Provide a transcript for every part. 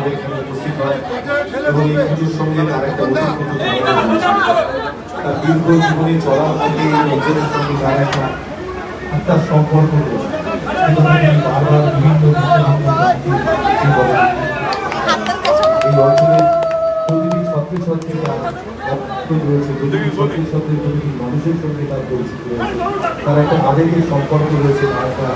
আমাদের এখানে উপস্থিত হয় এবং এই পুজোর সঙ্গে তার একটা তার দীর্ঘ জীবনে চলার থেকে এই অঞ্চলের সঙ্গে তার একটা আত্মার সম্পর্ক রয়েছে। রয়েছে মানুষের সঙ্গে রয়েছে। তার একটা আবেগের সম্পর্ক রয়েছে, তার একটা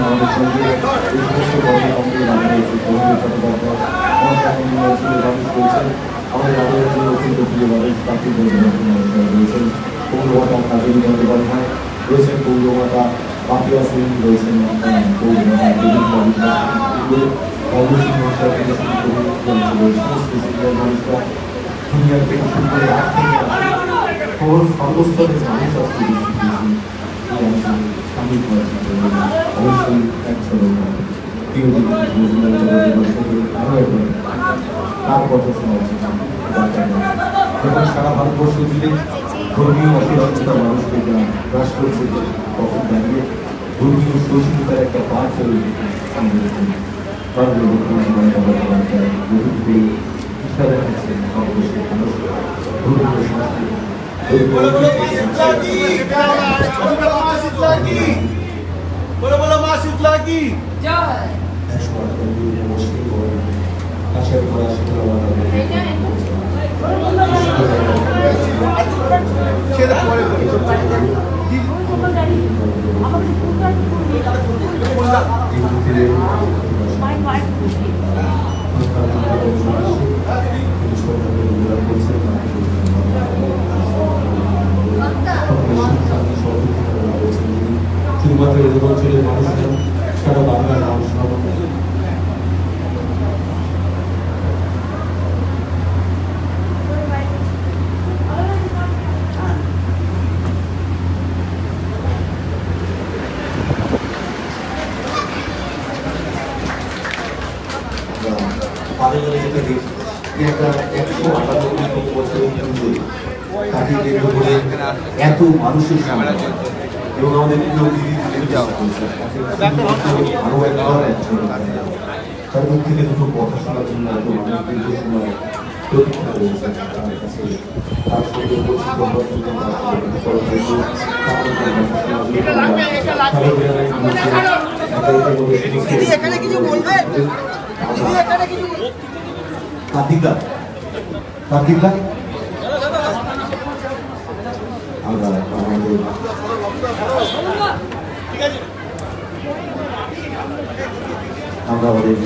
আমাদের সঙ্গে এই সমস্ত তরুণ চট্টোপাধ্যায় আমার সঙ্গে অঞ্চলের মানুষ রয়েছেন আমাদের আমাদের জন্য অত্যন্ত প্রিয় মানুষ প্রাকৃতিক রয়েছেন পৌরমাতা কাজলী বন্দ্যোপাধ্যায় রয়েছেন পৌরমাতা পাপিয়া সিং রয়েছেন সর্বস্তরের মানুষ আজকে সামিল হয়েছে অবশ্যই এক চলো প্রিয় দিদি আরও একবার তার কথা শোনা উচিত। যখন সারা ভারতবর্ষ জুড়ে ধর্মীয় অসহিষ্ণুতা মানুষকে যা গ্রাস করছে তখন দাঁড়িয়ে ধর্মীয় সহিষ্ণুতার একটা পাঠ হয়ে বহু করে ইচ্ছা দেখাচ্ছেন ভারতবর্ষের মানুষ ধর্মীয় সংস্কৃতি বলো বলো মা শীতলা কি বলো মা শীতলা কি বলো বলো মা শীতলা কি আশা করা সেটা পরে শুধুমাত্র এই অঞ্চলের মানুষ নন সারা বাংলার মানুষ নন তাদের জন্য যেটা দেখি যে একটা একশো আটানব্বই বছরের পুজো তাকে কেন্দ্র করে এত মানুষের সামনে এবং আমাদের প্রিয় দিদি তার দুটো কথা শোনার জন্য এত সময় এখানে কিছু বলবেন আমরা আমাদের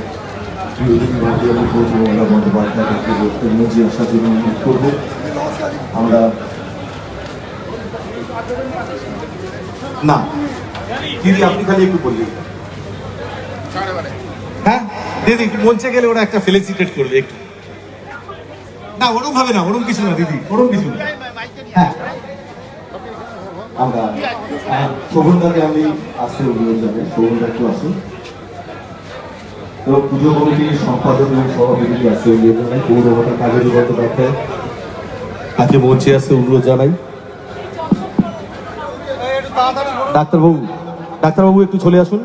মঞ্চে আসার করব। আমরা না দিদি আপনি খালি একটু বললেন দিদি, মঞ্চে গেলে ওরা একটা ফেলিসিটেট করবে একটু। না, ওরম ভাবে না, ওরম কিছু না দিদি, ওরম কিছু হ্যাঁ। শোভনদাকে আমি একটু আসুন। পুজো আজকে জানাই। ডাক্তারবাবু ডাক্তারবাবু একটু চলে আসুন।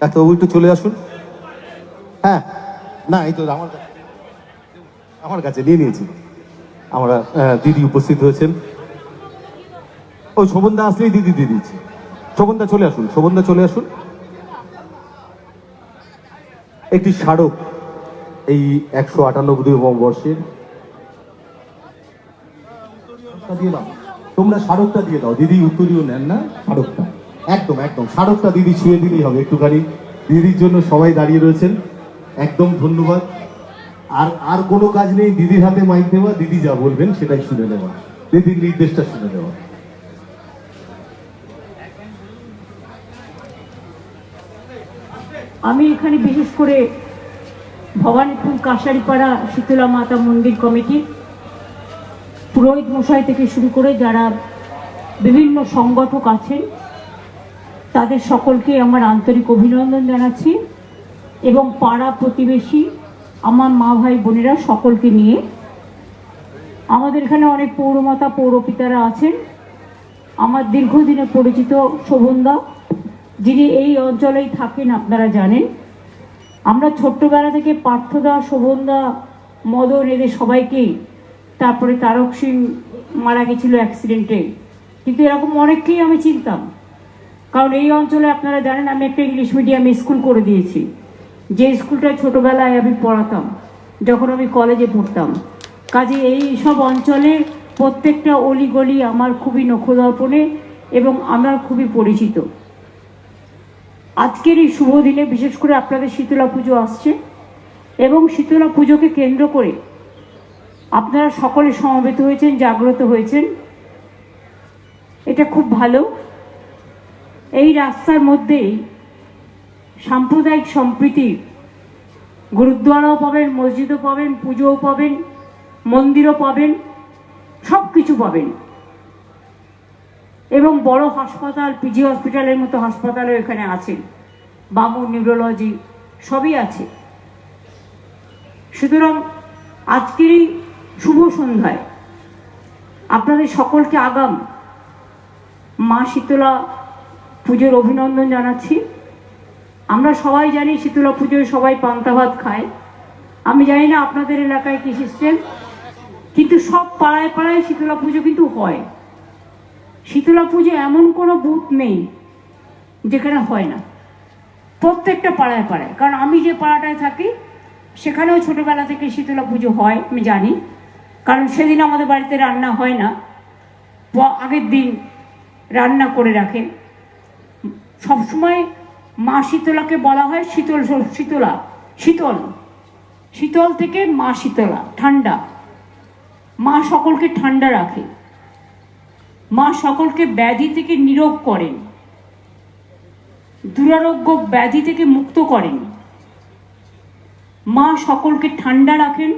ডাক্তারবাবু একটু চলে আসুন। হ্যাঁ না, এই তো আমার আমার কাছে নিয়ে নিয়েছি আমরা দিদি উপস্থিত হয়েছেন। ওই শোভনদা আসলেই দিদি দিয়ে দিচ্ছি শোভনদা চলে আসুন, শোভনদা চলে আসুন। একটি স্মারক এই একশো আটানব্বই বর্ষের দাও। তোমরা স্মারকটা দিয়ে দাও। দিদি উত্তরীয় নেন না, স্মারকটা। একদম একদম, স্মারকটা দিদি ছুঁয়ে দিলেই হবে একটুখানি। দিদির জন্য সবাই দাঁড়িয়ে রয়েছেন। একদম ধন্যবাদ। আর আর কোনো কাজ নেই, দিদির হাতে মাইক দেওয়া দিদি যা বলবেন সেটাই শুনে নেওয়া। দিদির নির্দেশটা শুনে নেওয়া। আমি এখানে বিশেষ করে ভবানীপুর কাশারিপাড়া শীতলা মাতা মন্দির কমিটি, পুরোহিত মশাই থেকে শুরু করে যারা বিভিন্ন সংগঠক আছেন, তাদের সকলকে আমার আন্তরিক অভিনন্দন জানাচ্ছি। এবং পাড়া প্রতিবেশী, আমার মা ভাই বোনেরা সকলকে নিয়ে। আমাদের এখানে অনেক পৌরমাতা, পৌরপিতারা আছেন। আমার দীর্ঘদিনে পরিচিত শোভনদা, যিনি এই অঞ্চলেই থাকেন, আপনারা জানেন। আমরা ছোট্টবেলা থেকে পার্থদা, শোভনদা, মদন এদের সবাইকেই তারপরে তারক সিং মারা গেছিল অ্যাক্সিডেন্টে কিন্তু এরকম অনেককেই আমি চিনতাম। কারণ এই অঞ্চলে আপনারা জানেন, আমি একটা ইংলিশ মিডিয়ামে স্কুল করে দিয়েছি। যে স্কুলটা ছোটোবেলায় আমি পড়াতাম, যখন আমি কলেজে পড়তাম। কাজে এই সব অঞ্চলে প্রত্যেকটা অলিগলি আমার খুবই নখদর্পণে এবং আমার খুবই পরিচিত। আজকের এই শুভ দিনে বিশেষ করে আপনাদের শীতলা পুজো আসছে এবং শীতলা পুজোকে কেন্দ্র করে আপনারা সকলে সমবেত হয়েছেন, জাগ্রত হয়েছেন। এটা খুব ভালো। এই রাস্তার মধ্যেই সাম্প্রদায়িক সম্প্রীতি, গুরুদ্বারাও পাবেন, মসজিদও পাবেন, পুজোও পাবেন, মন্দিরও পাবেন সব কিছু পাবেন। এবং বড় হাসপাতাল, পিজি হসপিটালের মতো হাসপাতালও এখানে আছে। বাবু, নিউরোলজি, সবই আছে। সুতরাং আজকেরই শুভ সন্ধ্যায় আপনাদের সকলকে আগাম মা শীতলা পুজোর অভিনন্দন জানাচ্ছি। আমরা সবাই জানি শীতলা পুজোয় সবাই পান্তা ভাত খায়। আমি জানি না আপনাদের এলাকায় কি সিস্টেম কিন্তু সব পাড়ায় পাড়ায় শীতলা পুজো কিন্তু হয়। শীতলা পুজো এমন কোনো বুথ নেই যেখানে হয় না। প্রত্যেকটা পাড়ায় পাড়ায়। কারণ আমি যে পাড়াটায় থাকি, সেখানেও ছোটোবেলা থেকে শীতলা পুজো হয়, আমি জানি। কারণ সেদিন আমাদের বাড়িতে রান্না হয় না। আগের দিন রান্না করে রাখে। সবসময় মা শীতলাকে বলা হয় শীতল শীতলা। শীতল। শীতল থেকে মা শীতলা, ঠান্ডা। মা সকলকে ঠান্ডা রাখে। মা সকলকে ব্যাধি থেকে নিরোগ করেন। দুরারোগ্য ব্যাধি থেকে মুক্ত করেন। মা সকলকে ঠান্ডা রাখেন,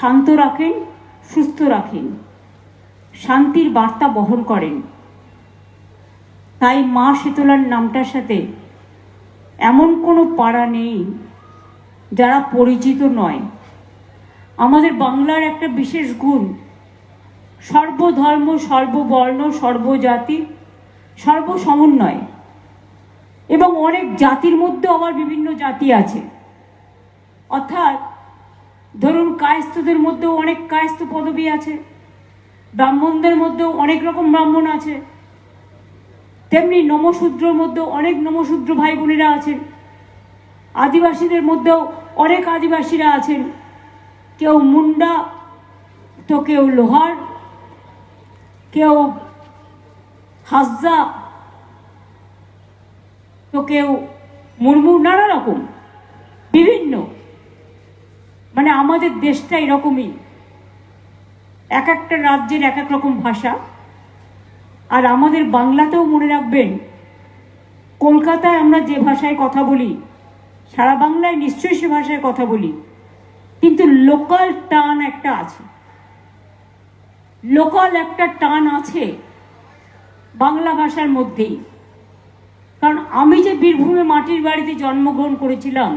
শান্ত রাখেন, সুস্থ রাখেন। শান্তির বার্তা বহন করেন। তাই মা শীতলার নামটার সাথে এমন কোনো পাড়া নেই যারা পরিচিত নয়। আমাদের বাংলার একটা বিশেষ গুণ, সর্বধর্ম, সর্ববর্ণ, সর্বজাতি, সর্বসমন্বয় এবং অনেক জাতির মধ্যে আবার বিভিন্ন জাতি আছে। অর্থাৎ ধরুন কায়স্থদের মধ্যেও অনেক কায়স্থ পদবী আছে, ব্রাহ্মণদের মধ্যেও অনেক রকম ব্রাহ্মণ আছে। তেমনি নমশূদ্রর মধ্যেও অনেক নমশূদ্র ভাই বোনেরা আছেন। আদিবাসীদের মধ্যেও অনেক আদিবাসীরা আছেন। কেউ মুন্ডা, তো কেউ লোহার, কেউ হাসদা তো কেউ মুরমুর নানা রকম, বিভিন্ন। মানে আমাদের দেশটা এরকমই। এক একটা রাজ্যের এক এক রকম ভাষা। আর আমাদের বাংলাতেও মনে রাখবেন, কলকাতায় আমরা যে ভাষায় কথা বলি, সারা বাংলায় নিশ্চয়ই সে ভাষায় কথা বলি, কিন্তু লোকাল টান একটা আছে। লোকাল একটা টান আছে বাংলা ভাষার মধ্যেই। কারণ আমি যে বীরভূমে মাটির বাড়িতে জন্মগ্রহণ করেছিলাম,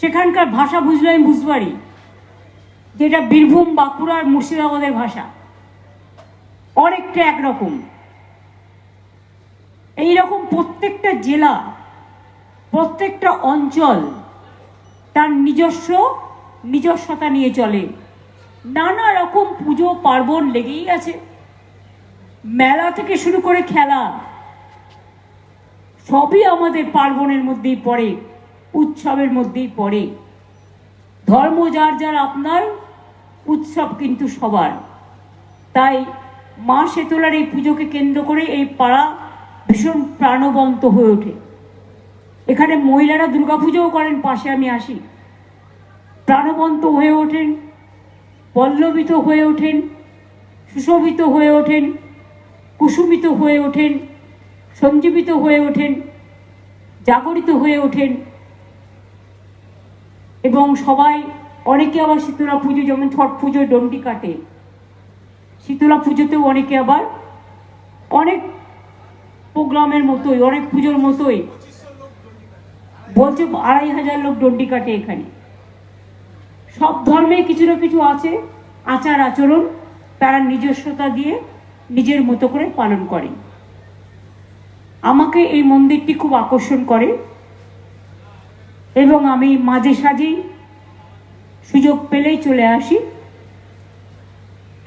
সেখানকার ভাষা বুঝলে আমি বুঝতে পারি যেটা বীরভূম, বাঁকুড়া আর মুর্শিদাবাদের ভাষা। অনেকটা একরকম। এইরকম প্রত্যেকটা জেলা, প্রত্যেকটা অঞ্চল তার নিজস্ব নিজস্বতা নিয়ে চলে। নানা রকম পুজো, পার্বণ লেগেই আছে। মেলা থেকে শুরু করে খেলা, সবই আমাদের পার্বণের মধ্যেই পড়ে, উৎসবের মধ্যেই পড়ে। ধর্ম যার যার আপনার, উৎসব কিন্তু সবার। তাই মা শেতলার এই পুজোকে কেন্দ্র করে এই পাড়া ভীষণ প্রাণবন্ত হয়ে ওঠে। এখানে মহিলারা দুর্গাপুজোও করেন, পাশে আমি আসি। প্রাণবন্ত হয়ে ওঠেন, পল্লবিত হয়ে ওঠেন, সুশোভিত হয়ে ওঠেন, কুসুমিত হয়ে ওঠেন, সঞ্জীবিত হয়ে ওঠেন, জাগরিত হয়ে ওঠেন। এবং সবাই, অনেকে আবার শীতলা পুজো, যেমন ছট পুজোয় ডন্ডি কাটে। শীতলা পুজোতেও অনেকে আবার অনেক প্রোগ্রামের মতোই, অনেক পুজোর মতোই। বলছে আড়াই হাজার লোক ডন্ডি কাটে এখানে। সব ধর্মে কিছু না কিছু আছে, আচার আচরণ, তারা নিজস্বতা দিয়ে নিজের মতো করে পালন করে। আমাকে এই মন্দিরটি খুব আকর্ষণ করে এবং আমি মাঝে সাঝেই সুযোগ পেলেই চলে আসি।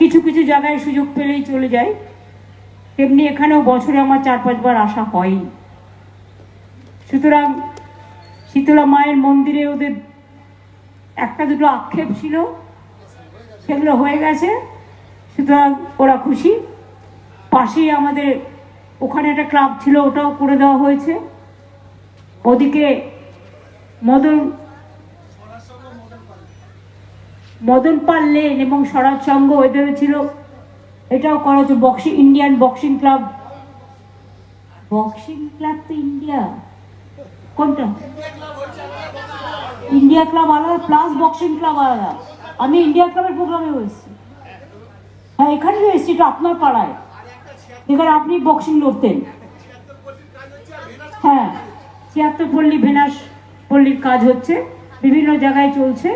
কিছু কিছু জায়গায় সুযোগ পেলেই চলে যাই তেমনি এখানেও বছরে আমার চার পাঁচবার আসা হয় সুতরাং শীতলা মায়ের মন্দিরে ওদের একটা দুটো আক্ষেপ ছিল, সেগুলো হয়ে গেছে। সুতরাং ওরা খুশি। পাশেই আমাদের ওখানে একটা ক্লাব ছিল, ওটাও করে দেওয়া হয়েছে। ওদিকে মদন মদন পাল লেন এবং স্বরাজ সংঘ এদেরও ছিল। এটাও করা হচ্ছে boxing Indian boxing club boxing club তো ইন্ডিয়া কোনটা? ইন্ডিয়া ক্লাব আলাদা প্লাস বক্সিং ক্লাব আলাদা। আমি ইন্ডিয়া ক্লাবের প্রোগ্রামে হয়েছি হ্যাঁ এখানে এসেছি, এটা আপনার পাড়ায়। এখানে আপনি বক্সিং লড়তেন। হ্যাঁ ছিয়াত্তর পল্লী ভেনাস পল্লীর কাজ হচ্ছে। বিভিন্ন জায়গায় চলছে।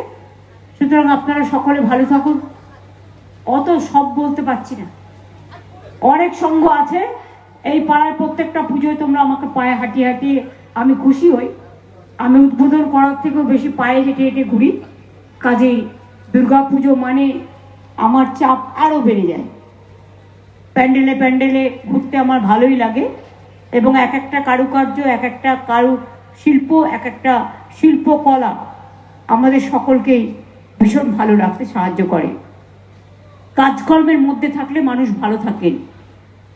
সুতরাং আপনারা সকলে ভালো থাকুন। অত সব বলতে পারছি না। অনেক সংঘ আছে। এই পাড়ায় প্রত্যেকটা পুজোয় তোমরা আমাকে পায়ে হাঁটিয়ে হাঁটিয়ে আমি খুশি হই। আমি উদ্বোধন করার থেকেও বেশি পায়ে হেঁটে হেঁটে ঘুরি। কাজেই দুর্গা পুজো মানে আমার চাপ আরও বেড়ে যায়। প্যান্ডেলে প্যান্ডেলে ঘুরতে আমার ভালোই লাগে এবং এক একটা কারুকার্য এক একটা কারু শিল্প এক একটা শিল্পকলা আমাদের সকলকেই ভীষণ ভালো রাখতে সাহায্য করে। কাজকর্মের মধ্যে থাকলে মানুষ ভালো থাকেন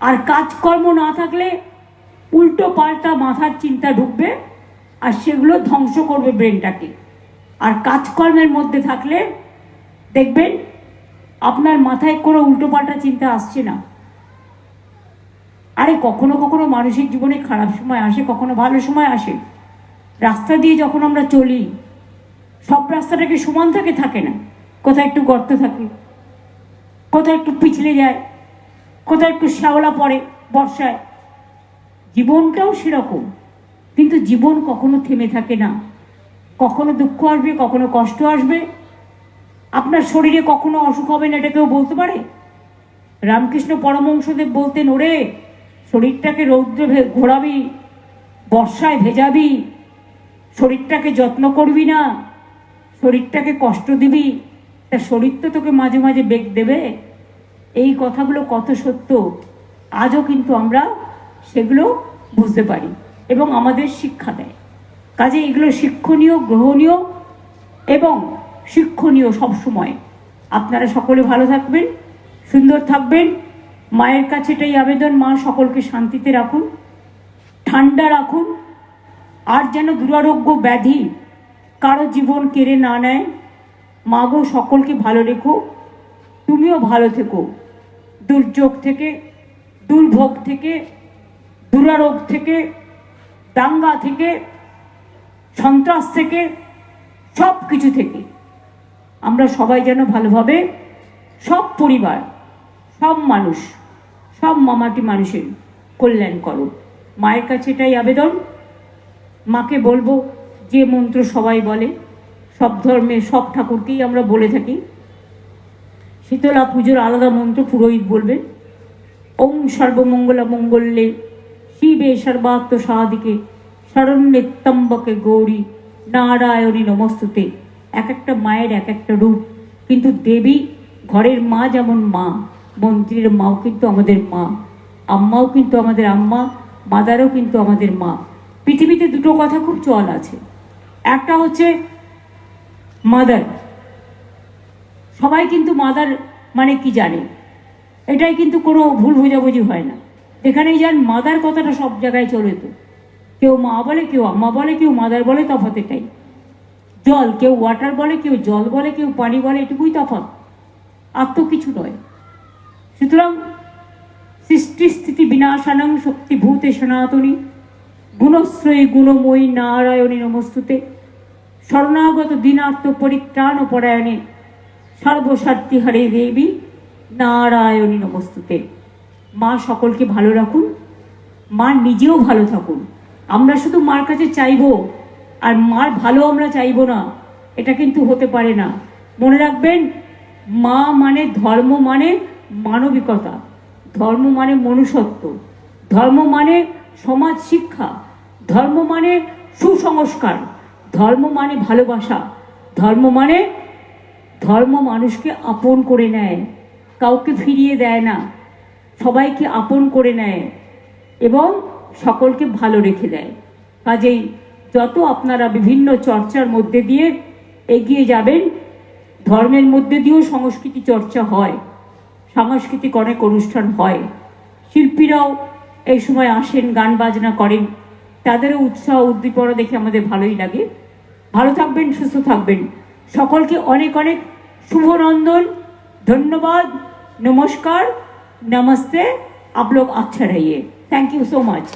আর কাজকর্ম না থাকলে উল্টো পাল্টা মাথার চিন্তা ঢুকবে আর সেগুলো ধ্বংস করবে ব্রেনটাকে। আর কাজকর্মের মধ্যে থাকলে দেখবেন আপনার মাথায় কোনো উল্টো পাল্টা চিন্তা আসছে না। আরে কখনো কখনো মানুষের জীবনে খারাপ সময় আসে, কখনো ভালো সময় আসে। রাস্তা দিয়ে যখন আমরা চলি সব রাস্তাটাকে সমান থাকে? থাকে না। কোথায় একটু গর্ত থাকে, কোথায় একটু পিছলে যায়, কোথায় একটু শ্যাওলা পড়ে বর্ষায়। জীবনটাও সেরকম, কিন্তু জীবন কখনো থেমে থাকে না। কখনো দুঃখ আসবে, কখনো কষ্ট আসবে। আপনার শরীরে কখনো অসুখ হবে না, এটা কেউ বলতে পারে? রামকৃষ্ণ পরমংসদেব বলতেন, ওরে, শরীরটাকে রৌদ্রে ঘোরাবি, বর্ষায় ভেজাবি, শরীরটাকে যত্ন করবি না। শরীরটাকে কষ্ট দিবি, তা শরীর তো তোকে মাঝে মাঝে বেগ দেবে। এই কথাগুলো কত সত্য, আজও কিন্তু আমরা সেগুলো বুঝতে পারি এবং আমাদের শিক্ষা দেয়। কাজে এগুলো শিক্ষণীয়, গ্রহণীয় এবং শিক্ষণীয় সবসময়। আপনারা সকলে ভালো থাকবেন, সুন্দর থাকবেন। মায়ের কাছে এটাই আবেদন, মা সকলকে শান্তিতে রাখুন, ঠান্ডা রাখুন। আর যেন দুরারোগ্য ব্যাধি কারও জীবন কেড়ে না নেয়? মাগো সকলকে ভালো রেখো, তুমিও ভালো থেকো। দুর্যোগ থেকে, দুর্ভোগ থেকে, দুরারোগ থেকে, দাঙ্গা থেকে, সন্ত্রাস থেকে সব কিছু থেকে। আমরা সবাই যেন ভালোভাবে সব পরিবার, সব মানুষ, সব মামাটি মানুষের কল্যাণ করো। মায়ের কাছে এটাই আবেদন। মাকে বলব যে মন্ত্র সবাই বলে, সব ধর্মে, সব ঠাকুরকেই আমরা বলে থাকি। শীতলা পুজোর আলাদা মন্ত্র পুরোহিত বলবেন ওম সর্বমঙ্গলা মঙ্গলে শিবে সর্বাত্ম সাদিকে শরণ্যে তম্বকে গৌরী, নারায়ণী নমস্তুতে। এক একটা মায়ের এক একটা রূপ, কিন্তু দেবী ঘরের মা যেমন মা, মন্ত্রীর মাও কিন্তু আমাদের মা, আম্মাও কিন্তু আমাদের আম্মা, মাদারও কিন্তু আমাদের মা। পৃথিবীতে দুটো কথা খুব চল আছে। একটা হচ্ছে মাদার সবাই কিন্তু মাদার মানে কি জানে? এটাই কিন্তু কোনো ভুল বোঝাবুঝি হয় না। এখানেই যান মাদার কথাটা সব জায়গায় চলে তো। কেউ মা বলে, কেউ আম্মা বলে, কেউ মাদার বলে, তফাৎ এটাই। জল, কেউ ওয়াটার বলে, কেউ জল বলে, কেউ পানি বলে, এটুকুই তফাৎ। আর তো কিছু নয়। সুতরাং সৃষ্টি স্থিতি বিনাশানং শক্তিভূতে সনাতনী। গুণশ্রয়ী গুণময়ী নারায়ণী নমস্তুতে। শরণাগত দিনার্থ পরিত্রাণ পরায়ণে সর্বস্বার্থী হরে দেবী নারায়ণী নমস্তুতে। মা সকলকে ভালো রাখুন, মা নিজেও ভালো থাকুন। আমরা শুধু মার কাছে চাইব, আর মার ভালো আমরা চাইব না, এটা কিন্তু হতে পারে না। মনে রাখবেন, মা মানে ধর্ম মানে মানবিকতা, ধর্ম মানে মনুষ্যত্ব, ধর্ম মানে সমাজ শিক্ষা, ধর্ম মানে সুসংস্কার। ধর্ম মানে ভালোবাসা। ধর্ম মানে ধর্ম মানুষকে আপন করে নেয়। কাউকে ফিরিয়ে দেয় না। সবাইকে আপন করে নেয় এবং সকলকে ভালো রেখে দেয়। কাজেই যত আপনারা বিভিন্ন চর্চার মধ্যে দিয়ে এগিয়ে যাবেন, ধর্মের মধ্যে দিয়েও সংস্কৃতি চর্চা হয়, সাংস্কৃতিক অনেক অনুষ্ঠান হয়। শিল্পীরাও এই সময় আসেন, গান বাজনা করেন। তাদেরও উৎসাহ উদ্দীপনা দেখে আমাদের ভালোই লাগে ভালো থাকবেন সুস্থ থাকবেন সকলকে অনেক অনেক শুভনন্দন ধন্যবাদ নমস্কার নমস্তে आप लोग अच्छा रहिए थैंक यू सो मच